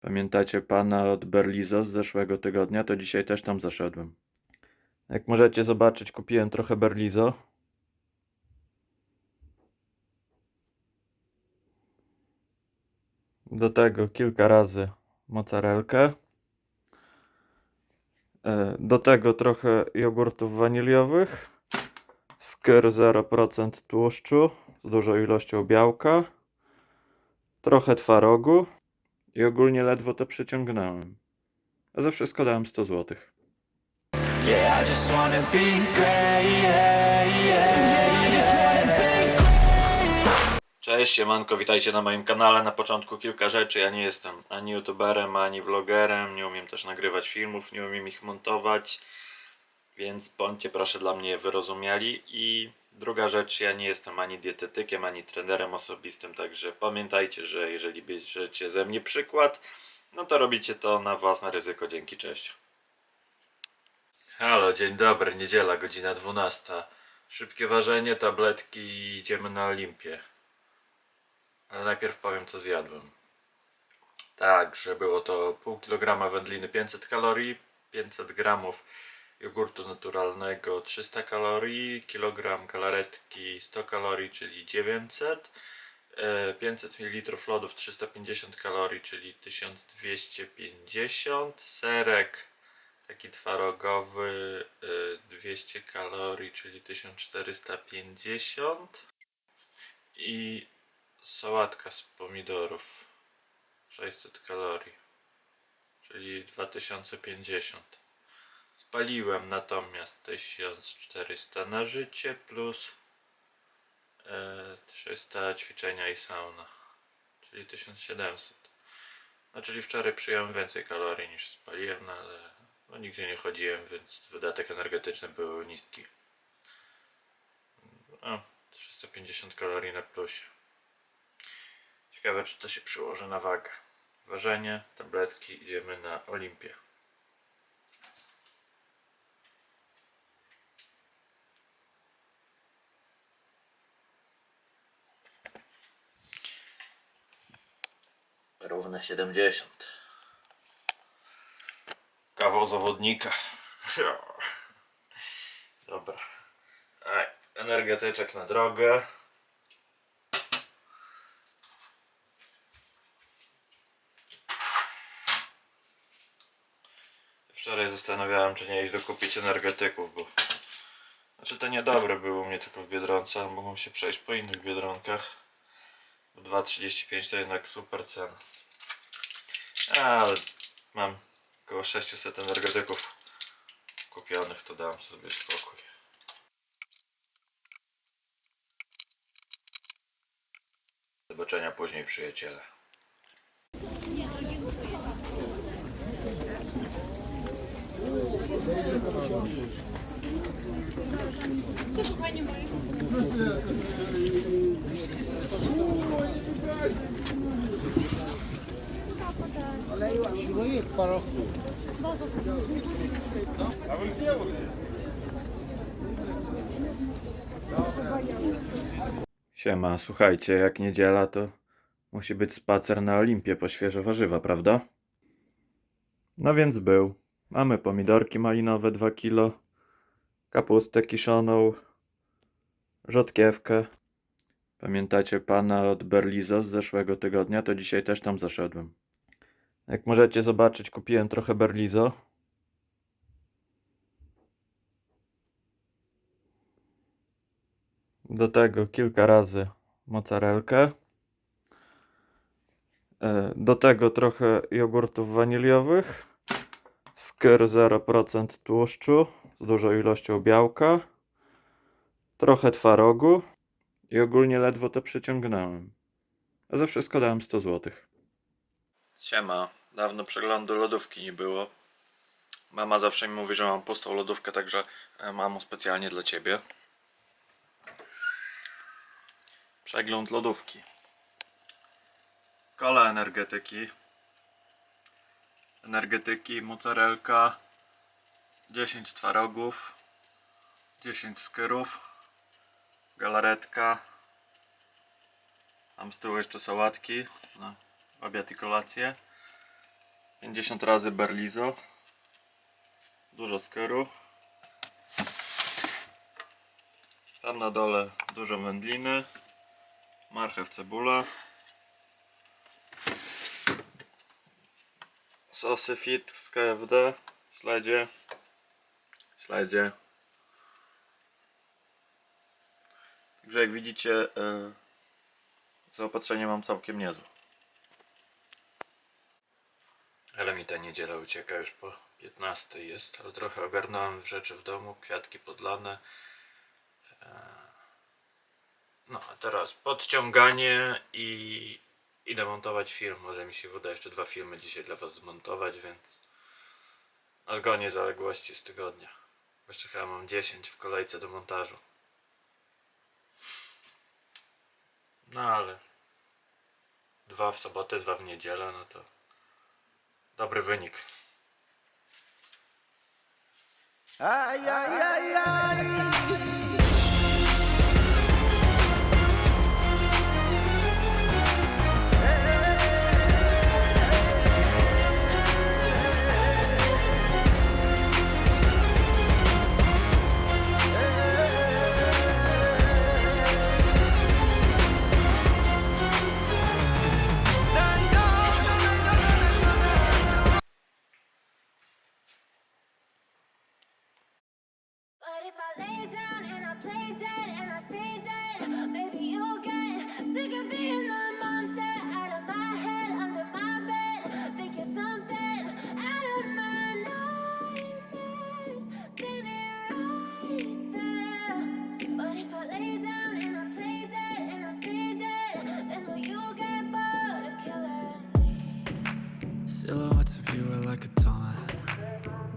Pamiętacie pana od Berlizo z zeszłego tygodnia? To dzisiaj też tam zaszedłem. Jak możecie zobaczyć, kupiłem trochę Berlizo. Do tego kilka razy mozzarelkę. E, Do tego trochę jogurtów waniliowych. Skyr 0% tłuszczu z dużą ilością białka. Trochę twarogu. I ogólnie ledwo to przyciągnąłem. A za wszystko dałem 100 zł. Yeah, I just wanna be great. Yeah, yeah. I just wanna be Cześć, siemanko, witajcie na moim kanale. Na początku kilka rzeczy. Ja nie jestem ani youtuberem, ani vlogerem. Nie umiem też nagrywać filmów, nie umiem ich montować. Więc bądźcie proszę dla mnie wyrozumiali. I druga rzecz, ja nie jestem ani dietetykiem, ani trenerem osobistym. Także pamiętajcie, że jeżeli bierzecie ze mnie przykład, no to robicie to na własne ryzyko. Dzięki, cześć. Halo, dzień dobry, niedziela, godzina 12. Szybkie ważenie, tabletki i idziemy na Olimpię. Ale najpierw powiem co zjadłem. Tak, że było to pół kilograma wędliny 500 kalorii, 500 gramów jogurtu naturalnego 300 kalorii, kilogram galaretki 100 kalorii, czyli 900, e, 500 ml lodów 350 kalorii, czyli 1250, serek taki twarogowy e, 200 kalorii, czyli 1450 i sałatka z pomidorów 600 kalorii, czyli 2050. Spaliłem natomiast 1400 na życie plus e, 300 ćwiczenia i sauna, czyli 1700. No czyli wczoraj przyjąłem więcej kalorii niż spaliłem, no ale no, nigdzie nie chodziłem, więc wydatek energetyczny był niski. No, 350 kalorii na plusie. Ciekawe, czy to się przyłoży na wagę. Ważenie, tabletki, idziemy na Olimpię. Równe 70. Kawał zawodnika. Dobra. Energetyczek na drogę. Wczoraj zastanawiałem, czy nie iść dokupić energetyków, bo... Znaczy te niedobre były u mnie tylko w Biedronce, mogą się przejść po innych Biedronkach. Bo 2,35 to jednak super cena. Ale mam około 600 energetyków kupionych, to dam sobie spokój. Zobaczenia później, przyjaciele. Siema, słuchajcie, jak niedziela to musi być spacer na Olimpię po świeże warzywa, prawda? No więc był. Mamy pomidorki malinowe 2 kg, kapustę kiszoną, rzodkiewkę. Pamiętacie pana od Berlizo z zeszłego tygodnia? To dzisiaj też tam zaszedłem. Jak możecie zobaczyć, kupiłem trochę Berlizo. Do tego kilka razy mozzarelkę. E, Do tego trochę jogurtów waniliowych. Skyr 0% tłuszczu z dużą ilością białka. Trochę twarogu. I ogólnie ledwo to przyciągnąłem. A za wszystko dałem 100 zł. Siema. Dawno przeglądu lodówki nie było. Mama zawsze mi mówi, że mam pustą lodówkę, także e, mamo specjalnie dla ciebie. Przegląd lodówki. Kola energetyki. Energetyki, mozzarelka. 10 twarogów. 10 skyrów. Galaretka. Mam z tyłu jeszcze sałatki na obiad i kolację. 50 razy berlizo. Dużo skyru. Tam na dole dużo wędliny. Marchew, cebula. Sosy fit z KFD. Śledzie. Śledzie. Także jak widzicie, yy, zaopatrzenie mam całkiem niezłe. Ale mi ta niedziela ucieka już po 15 jest, ale trochę ogarnąłem rzeczy w domu, kwiatki podlane. Eee, No a teraz podciąganie i idę montować film. Może mi się uda jeszcze dwa filmy dzisiaj dla Was zmontować, więc odgonię zaległości z tygodnia. Jeszcze chyba mam 10 w kolejce do montażu. No ale dwa w sobotę, dwa w niedzielę, no to dobry wynik. But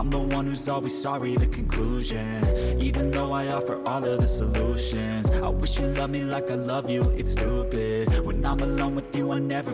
I'm the one who's always sorry, the conclusion. Even though I offer all of the solutions, I wish you loved me like I love you. It's stupid. When I'm alone with you, I never